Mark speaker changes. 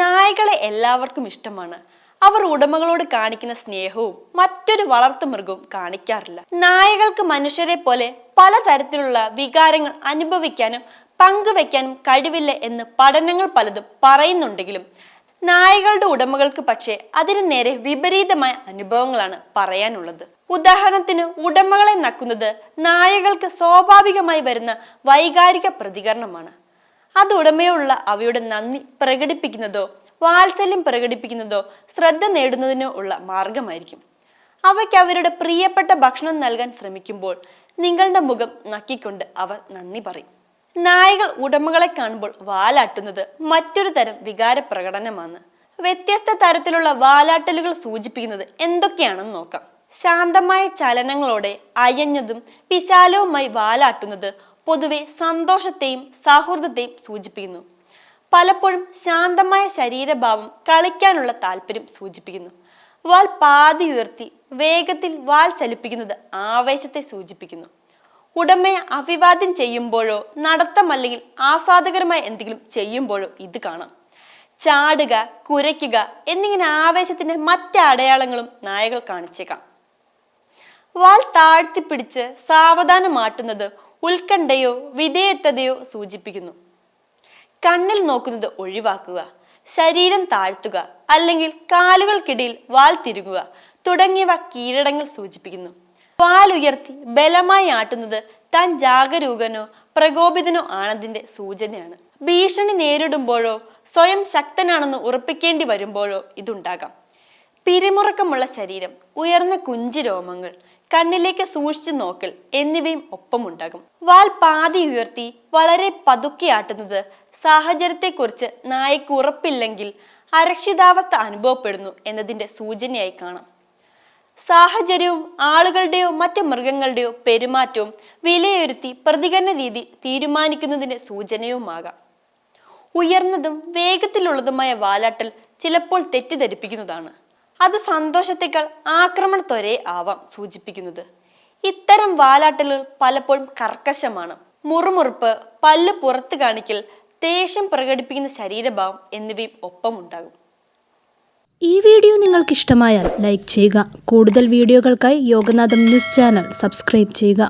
Speaker 1: നായകളെ എല്ലാവർക്കും ഇഷ്ടമാണ്. അവർ ഉടമകളോട് കാണിക്കുന്ന സ്നേഹവും മറ്റൊരു വളർത്തു മൃഗവും കാണിക്കാറില്ല. നായകൾക്ക് മനുഷ്യരെ പോലെ പലതരത്തിലുള്ള വികാരങ്ങൾ അനുഭവിക്കാനും പങ്കുവെക്കാനും കഴിവില്ല എന്ന് പഠനങ്ങൾ പലതും പറയുന്നുണ്ടെങ്കിലും നായകളുടെ ഉടമകൾക്ക് പക്ഷേ അതിന് നേരെ വിപരീതമായ അനുഭവങ്ങളാണ് പറയാനുള്ളത്. ഉദാഹരണത്തിന് ഉടമകളെ നക്കുന്നത് നായകൾക്ക് സ്വാഭാവികമായി വരുന്ന വൈകാരിക പ്രതികരണമാണ്. അത് ഉടമയുള്ള അവയുടെ നന്ദി പ്രകടിപ്പിക്കുന്നതോ വാത്സല്യം പ്രകടിപ്പിക്കുന്നതോ ശ്രദ്ധ നേടുന്നതിനോ ഉള്ള മാർഗമായിരിക്കും. അവയ്ക്ക് അവരുടെ പ്രിയപ്പെട്ട ഭക്ഷണം നൽകാൻ ശ്രമിക്കുമ്പോൾ നിങ്ങളുടെ മുഖം നക്കിക്കൊണ്ട് അവർ നന്ദി പറയും. നായകൾ ഉടമകളെ കാണുമ്പോൾ വാലാട്ടുന്നത് മറ്റൊരു തരം വികാര പ്രകടനമാണ് വ്യത്യസ്ത തരത്തിലുള്ള വാലാട്ടലുകൾ സൂചിപ്പിക്കുന്നത് എന്തൊക്കെയാണെന്ന് നോക്കാം. ശാന്തമായ ചലനങ്ങളോടെ അയഞ്ഞതും വിശാലവുമായി വാലാട്ടുന്നത് പൊതുവെ സന്തോഷത്തെയും സൗഹൃദത്തെയും സൂചിപ്പിക്കുന്നു. പലപ്പോഴും ശാന്തമായ ശരീരഭാവം കളിക്കാനുള്ള താല്പര്യം സൂചിപ്പിക്കുന്നു. വാൽ പാതി ഉയർത്തി വേഗത്തിൽ വാൽ ചലിപ്പിക്കുന്നത് ആവേശത്തെ സൂചിപ്പിക്കുന്നു. ഉടമയെ അഭിവാദ്യം ചെയ്യുമ്പോഴോ നടത്തം അല്ലെങ്കിൽ ആസ്വാദകരമായ എന്തെങ്കിലും ചെയ്യുമ്പോഴോ ഇത് കാണാം. ചാടുക കുരയ്ക്കുക എന്നിങ്ങനെ ആവേശത്തിന്റെ മറ്റ് അടയാളങ്ങളും നായകൾ കാണിച്ചേക്കാം. വാൽ താഴ്ത്തിപ്പിടിച്ച് സാവധാനം മാറ്റുന്നത് ഉത്കണ്ഠയോ വിധേയത്വതയോ സൂചിപ്പിക്കുന്നു. കണ്ണിൽ നോക്കുന്നത് ഒഴിവാക്കുക ശരീരം താഴ്ത്തുക അല്ലെങ്കിൽ കാലുകൾക്കിടയിൽ വാൽ തിരുകുക തുടങ്ങിയവ കീഴടങ്ങൾ സൂചിപ്പിക്കുന്നു. വാൽ ഉയർത്തി ബലമായി ആട്ടുന്നത് താൻ ജാഗരൂകനോ പ്രകോപിതനോ ആണതിന്റെ സൂചനയാണ്. ഭീഷണി നേരിടുമ്പോഴോ സ്വയം ശക്തനാണെന്ന് ഉറപ്പിക്കേണ്ടി വരുമ്പോഴോ ഇതുണ്ടാകാം. പിരിമുറക്കമുള്ള ശരീരം ഉയർന്ന കുഞ്ചി രോമങ്ങൾ കണ്ണിലേക്ക് സൂക്ഷിച്ചു നോക്കൽ എന്നിവയും ഒപ്പമുണ്ടാകും. വാൽ പാതി ഉയർത്തി വളരെ പതുക്കെ ആട്ടുന്നത് സാഹചര്യത്തെക്കുറിച്ച് നായക്ക് ഉറപ്പില്ലെങ്കിൽ അരക്ഷിതാവസ്ഥ അനുഭവപ്പെടുന്നു എന്നതിന്റെ സൂചനയായി കാണാം. സാഹചര്യവും ആളുകളുടെയോ മറ്റു മൃഗങ്ങളുടെയോ പെരുമാറ്റവും വിലയിരുത്തി പ്രതികരണ രീതി തീരുമാനിക്കുന്നതിന്റെ സൂചനയുമാകാം. ഉയർന്നതും വേഗത്തിലുള്ളതുമായ വാലാട്ടൽ ചിലപ്പോൾ തെറ്റിദ്ധരിപ്പിക്കുന്നതാണ്. അത് സന്തോഷത്തേക്കാൾ ആക്രമണത്വരെ ആവാം സൂചിപ്പിക്കുന്നത്. ഇത്തരം വാലാട്ടലുകൾ പലപ്പോഴും കർക്കശമാണ്. മുറുമുറുപ്പ് പല്ല് പുറത്ത് കാണിക്കൽ ദേഷ്യം പ്രകടിപ്പിക്കുന്ന ശരീരഭാവം എന്നിവയും ഒപ്പമുണ്ടാകും.
Speaker 2: ഈ വീഡിയോ നിങ്ങൾക്ക് ഇഷ്ടമായാൽ ലൈക്ക് ചെയ്യുക. കൂടുതൽ വീഡിയോകൾക്കായി യോഗനാഥം ന്യൂസ് ചാനൽ സബ്സ്ക്രൈബ് ചെയ്യുക.